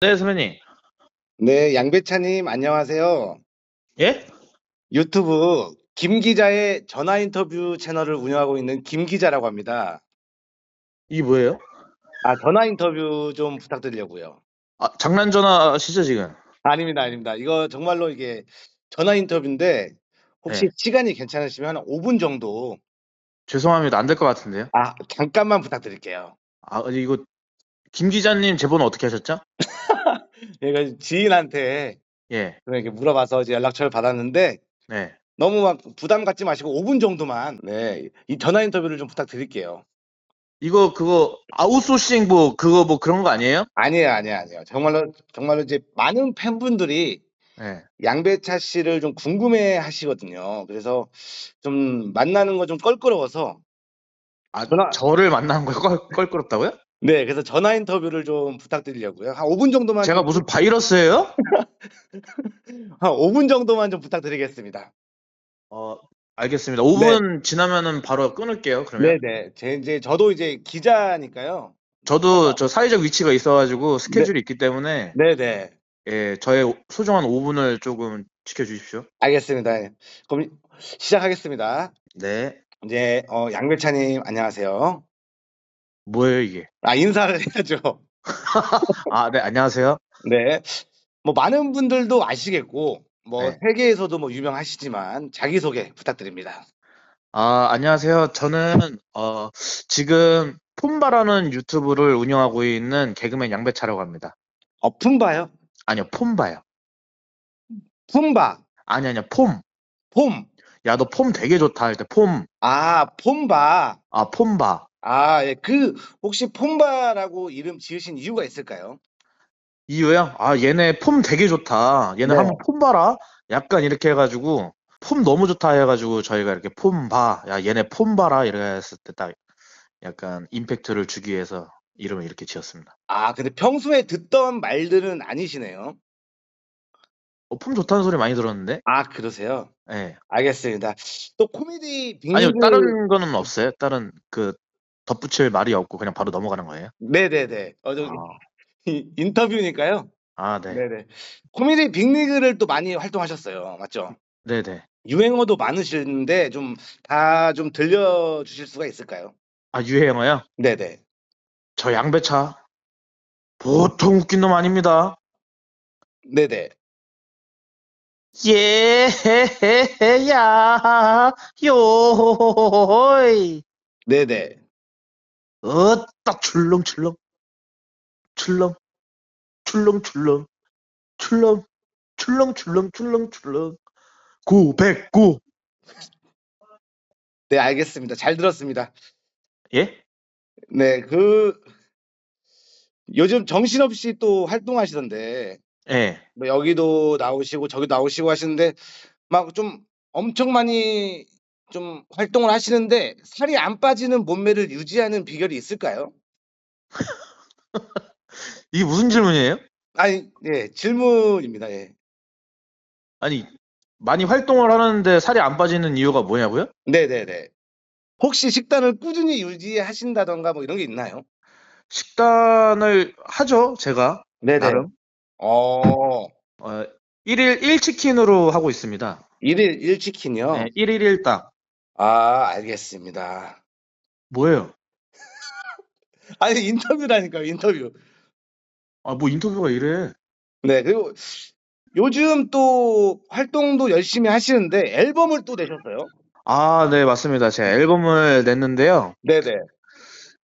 네, 선배님. 네, 양배차님 안녕하세요. 예? 유튜브 김 기자의 전화 인터뷰 채널을 운영하고 있는 김 기자라고 합니다. 이게 뭐예요? 아, 전화 인터뷰 좀 부탁드리려고요. 아, 장난 전화시죠, 지금? 아닙니다, 아닙니다. 이거 정말로 이게 전화 인터뷰인데 혹시 네. 시간이 괜찮으시면 한 5분 정도 죄송합니다. 안 될 것 같은데요? 아, 잠깐만 부탁드릴게요. 아, 이거, 김 기자님 제 번호 어떻게 하셨죠? 얘가 지인한테 예, 이렇게 물어봐서 이제 연락처를 받았는데 네. 너무 막 부담 갖지 마시고 5분 정도만 네, 이 전화 인터뷰를 좀 부탁드릴게요. 이거, 그거, 아웃소싱 뭐, 그거 뭐 그런 거 아니에요? 아니에요, 아니에요, 아니에요. 정말로 정말로 이제 많은 팬분들이 예. 양배차 씨를 좀 궁금해 하시거든요. 그래서 좀 만나는 거 좀 껄끄러워서 아, 전화- 저를 만나는 거에 껄, 껄끄럽다고요? 네, 그래서 전화 인터뷰를 좀 부탁드리려고요. 한 5분 정도만 제가 무슨 바이러스예요? 한 5분 정도만 좀 부탁드리겠습니다. 어, 알겠습니다. 5분 지나면은 바로 끊을게요, 그러면. 네, 네. 제 이제 저도 이제 기자니까요. 저도 저 사회적 위치가 있어가지고 스케줄이 있기 때문에, 네, 네. 예, 저의 소중한 5분을 조금 지켜주십시오. 알겠습니다. 예. 그럼 시작하겠습니다. 네. 이제 어, 양배차님 안녕하세요. 뭐예요, 이게? 아 인사를 해야죠. 아, 네, 안녕하세요. 네. 뭐 많은 분들도 아시겠고 뭐 네. 세계에서도 뭐 유명하시지만 자기 소개 부탁드립니다. 아, 안녕하세요. 저는, 어, 지금 폼바라는 유튜브를 운영하고 있는 개그맨 양배차라고 합니다. 어 품바요? 아니요, 폼바요. 품바, 아니, 아니요, 폼. 폼. 야, 너 폼 되게 좋다. 할 때 폼. 아 폼바. 아, 폼바. 아 예. 그 혹시 폼바라고 이름 지으신 이유가 있을까요? 이유요? 아, 얘네 폼 되게 좋다. 얘네 네. 한번 폼 봐라. 약간 이렇게 해가지고, 폼 너무 좋다 해가지고, 저희가 이렇게 폼 봐. 야, 얘네 폼 봐라. 이래 했을 때 딱 약간 임팩트를 주기 위해서 이름을 이렇게 지었습니다. 아 근데 평소에 듣던 말들은 아니시네요. 어, 폼 좋다는 소리 많이 들었는데? 아 그러세요? 예. 알겠습니다. 또 코미디 아니요, 빅리그 다른 거는 없어요. 다른 그 덧붙일 말이 없고 그냥 바로 넘어가는 거예요. 네네네. 어, 저, 아, 이- 인터뷰니까요. 아, 네. 네네. 코미디 빅리그를 또 많이 활동하셨어요. 맞죠? 네, 네. 유행어도 많으시는데 좀 다 좀 들려주실 수가 있을까요? 아, 유행어요? 네네. 저 양배차. 보통 웃긴 놈 아닙니다. 네네. 예, 야, 요이. 네네. 어따, 출렁출렁. 출렁, 출렁출렁. 출렁, 출렁출렁, 출렁출렁. 구백구. 네, 알겠습니다. 잘 들었습니다. 예? 네, 그 요즘 정신없이 또 활동하시던데 예. 뭐 여기도 나오시고 저기 나오시고 하시는데 막 좀 엄청 많이 좀 활동을 하시는데 살이 안 빠지는 몸매를 유지하는 비결이 있을까요? 이게 무슨 질문이에요? 아니, 예, 질문입니다. 예. 아니, 많이 활동을 하는데 살이 안 빠지는 이유가 뭐냐고요? 네네네. 혹시 식단을 꾸준히 유지하신다던가 뭐 이런 게 있나요? 식단을 하죠, 제가. 네네. 나름. 어, 어, 1일 1치킨으로 하고 있습니다. 1일 1치킨이요? 네, 1일 1딱. 아, 알겠습니다. 뭐예요? 아니, 인터뷰라니까요, 인터뷰. 아, 뭐 인터뷰가 이래. 네, 그리고 요즘 또 활동도 열심히 하시는데 앨범을 또 내셨어요? 아, 네, 맞습니다. 제가 앨범을 냈는데요. 네네.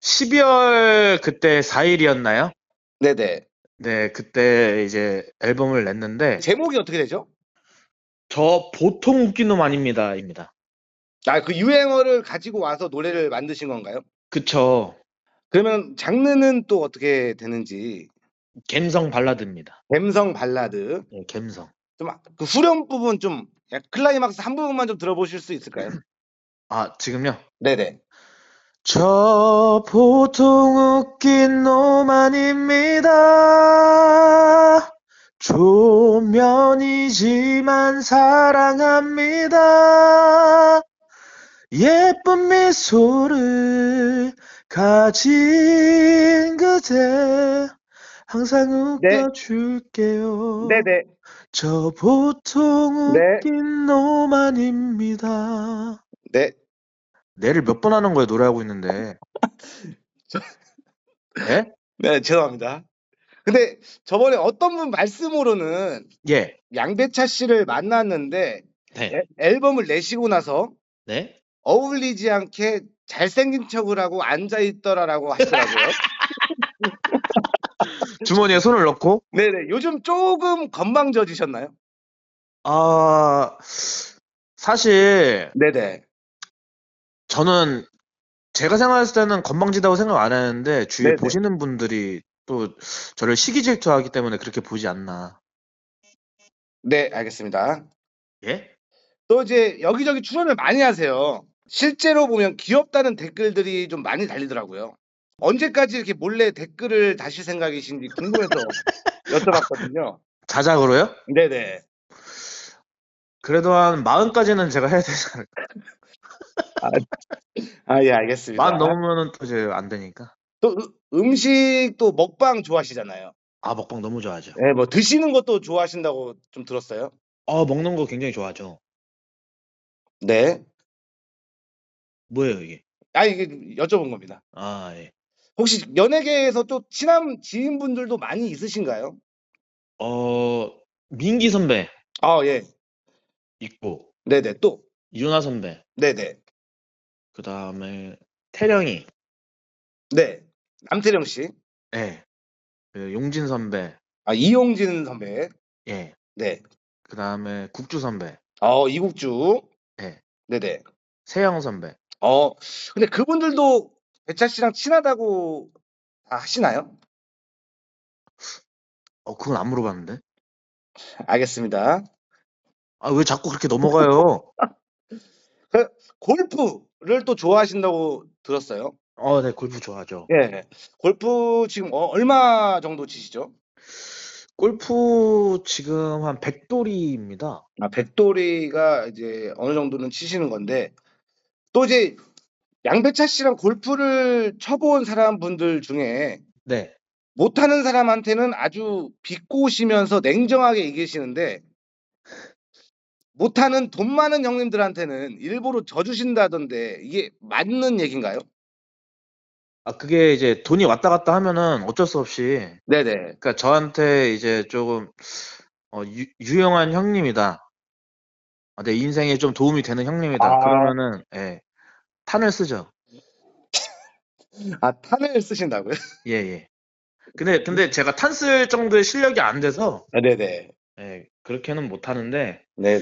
12월 그때 4일이었나요? 네네. 네, 그때 이제 앨범을 냈는데, 제목이 어떻게 되죠? 저 보통 웃긴 놈 아닙니다. 입니다. 아, 그 유행어를 가지고 와서 노래를 만드신 건가요? 그쵸. 그러면 장르는 또 어떻게 되는지. 갬성 발라드입니다. 감성 발라드. 네, 갬성. 좀그 후렴 부분 좀 약- 클라이막스 한 부분만 좀 들어보실 수 있을까요? 아, 지금요? 네네. 저 보통 웃긴 놈 아닙니다. 조면이지만 사랑합니다. 예쁜 미소를 가진 그대 항상 네. 웃겨줄게요. 네네. 저 보통 네. 웃긴 놈 아닙니다. 네. 내를 몇 번 하는 거예요, 노래하고 있는데. 저- 예? 네, 죄송합니다. 근데 저번에 어떤 분 말씀으로는 예. 양배차 씨를 만났는데 네. 애- 앨범을 내시고 나서 네? 어울리지 않게 잘생긴 척을 하고 앉아 있더라라고 하시더라고요. 주머니에 손을 넣고, 네네. 요즘 조금 건방져지셨나요? 아, 사실, 네네. 저는 제가 생각했을 때는 건방지다고 생각 안 했는데, 주위에 네네. 보시는 분들이 또 저를 시기 질투하기 때문에 그렇게 보지 않나. 네, 알겠습니다. 예? 또 이제 여기저기 출연을 많이 하세요. 실제로 보면 귀엽다는 댓글들이 좀 많이 달리더라고요. 언제까지 이렇게 몰래 댓글을 다실 생각이신지 궁금해서 여쭤봤거든요. 자작으로요? 네네. 그래도 한 마흔까지는 제가 해야 되지 않을까. 아, 예, 알겠습니다. 마흔 넘으면은 또 이제 안 되니까. 또 으- 음식 또 먹방 좋아하시잖아요. 아, 먹방 너무 좋아하죠. 네, 뭐 드시는 것도 좋아하신다고 좀 들었어요. 어, 먹는 거 굉장히 좋아하죠. 네. 뭐예요, 이게? 아, 이게 여쭤본 겁니다. 아, 예. 혹시 연예계에서 또 친한 지인분들도 많이 있으신가요? 어, 민기 선배 아, 예. 있고, 네네. 또. 유나 선배, 네네. 그 다음에 태령이, 네. 남태령 씨. 예. 그 용진 선배, 아, 이용진 선배. 예. 네. 그 다음에 국주 선배, 어, 이국주. 네. 네네. 세영 선배. 어, 근데 그분들도 배차 씨랑 친하다고 다 하시나요? 어, 그건 안 물어봤는데. 알겠습니다. 아, 왜 자꾸 그렇게 넘어가요? 골프를 또 좋아하신다고 들었어요. 어, 네, 골프 좋아하죠. 예. 골프 지금 어, 얼마 정도 치시죠? 골프 지금 한 100돌이입니다. 아, 백돌이가 이제 어느 정도는 치시는 건데 또 이제 양배차 씨랑 골프를 쳐본 사람 분들 중에 네. 못하는 사람한테는 아주 비꼬시면서 냉정하게 얘기하시는데 못하는 돈 많은 형님들한테는 일부러 져주신다던데 이게 맞는 얘기인가요? 아, 그게 이제 돈이 왔다 갔다 하면은 어쩔 수 없이, 네네. 그러니까 저한테 이제 조금, 어, 유, 유용한 형님이다. 아, 내 인생에 좀 도움이 되는 형님이다. 아. 그러면은, 예, 탄을 쓰죠. 아 탄을 쓰신다고요? 예, 예. 근데, 근데 제가 탄 쓸 정도의 실력이 안 돼서, 아, 네네. 예, 그렇게는 못 하는데, 네네.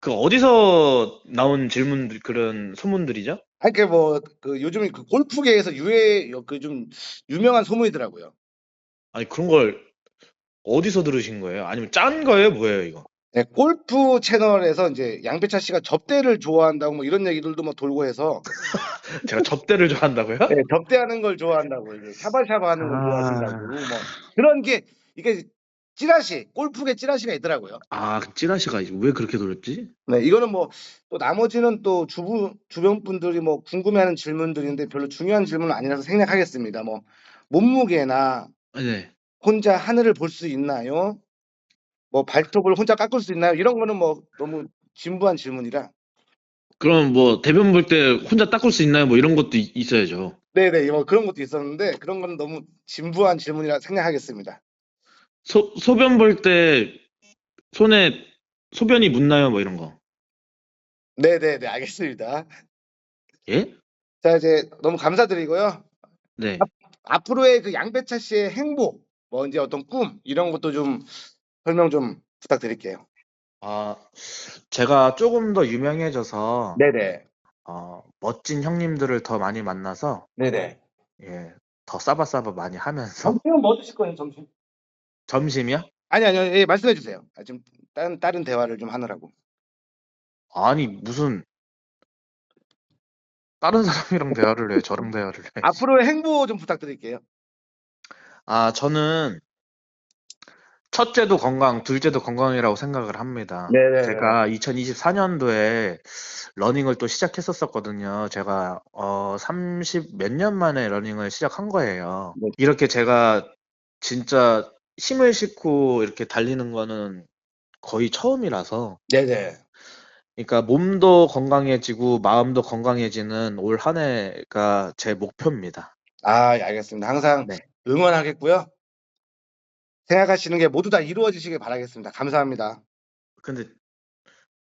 그 어디서 나온 질문들, 그런 소문들이죠? 아니 그뭐그 요즘 그 골프계에서 유해 그 좀 유명한 소문이더라고요. 아니, 그런 걸 어디서 들으신 거예요? 아니면 짠 거예요? 뭐예요, 이거? 네, 골프 채널에서 이제 양배차 씨가 접대를 좋아한다고 뭐 이런 얘기들도 막 돌고 해서 제가 접대를 좋아한다고요? 네, 접대하는 걸 좋아한다고 이제 샤바샤바 하는 걸 아. 좋아하신다고 뭐 그런 게 이게 찌라시 골프계 찌라시가 있더라고요. 아, 그 찌라시가 왜 그렇게 돌렸지? 네, 이거는 뭐 또 나머지는 또 주부 주변 분들이 뭐 궁금해하는 질문들인데 별로 중요한 질문은 아니라서 생략하겠습니다. 뭐 몸무게나 아, 네. 혼자 하늘을 볼 수 있나요? 뭐 발톱을 혼자 깎을 수 있나요? 이런 거는 뭐 너무 진부한 질문이라. 그럼 뭐 대변 볼 때 혼자 닦을 수 있나요? 뭐 이런 것도 이- 있어야죠. 네네, 뭐 그런 것도 있었는데 그런 거는 너무 진부한 질문이라 생략하겠습니다. 소, 소변 볼 때 손에 소변이 묻나요? 뭐 이런 거. 네네네, 알겠습니다. 예? 자 이제 너무 감사드리고요. 네. 앞으로의 그 양배차 씨의 행복, 뭐 이제 어떤 꿈 이런 것도 좀 설명 좀 부탁드릴게요. 아, 제가 조금 더 유명해져서 네네, 어, 멋진 형님들을 더 많이 만나서 네네. 예, 더 싸바싸바 많이 하면서 점심은 뭐 드실 거예요, 점심? 점심이요? 아니 아니요, 예, 말씀해 주세요. 아, 좀 다른 다른 대화를 좀 하느라고. 아니 무슨 다른 사람이랑 대화를 해, 저랑 대화를 해. 앞으로의 행보 좀 부탁드릴게요. 아, 저는 첫째도 건강, 둘째도 건강이라고 생각을 합니다. 네네. 제가 2024년도에 러닝을 또 시작했었거든요. 제가 어, 30 몇 년 만에 러닝을 시작한 거예요. 네. 이렇게 제가 진짜 힘을 싣고 이렇게 달리는 거는 거의 처음이라서 네네. 그러니까 몸도 건강해지고 마음도 건강해지는 올 한 해가 제 목표입니다. 아, 예, 알겠습니다. 항상 네. 응원하겠고요. 생각하시는 게 모두 다 이루어지시길 바라겠습니다. 감사합니다. 근데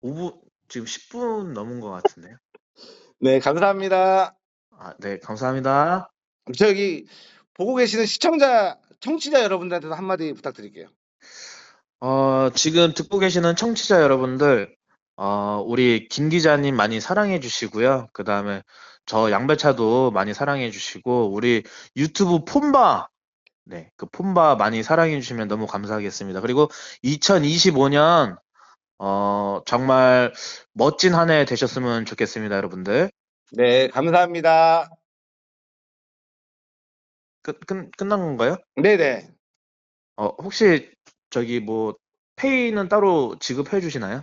5분 지금 10분 넘은 것 같은데요. 네, 감사합니다. 아, 네, 감사합니다. 저기 보고 계시는 시청자, 청취자 여러분들한테도 한마디 부탁드릴게요. 어, 지금 듣고 계시는 청취자 여러분들, 어, 우리 김 기자님 많이 사랑해 주시고요. 그 다음에 저 양배차도 많이 사랑해 주시고, 우리 유튜브 폼바, 네, 그 폼바 많이 사랑해 주시면 너무 감사하겠습니다. 그리고 2025년, 어, 정말 멋진 한 해 되셨으면 좋겠습니다, 여러분들. 네, 감사합니다. 끝, 끝, 끝난 건가요? 네네. 어, 혹시 저기 뭐, 페이는 따로 지급해 주시나요?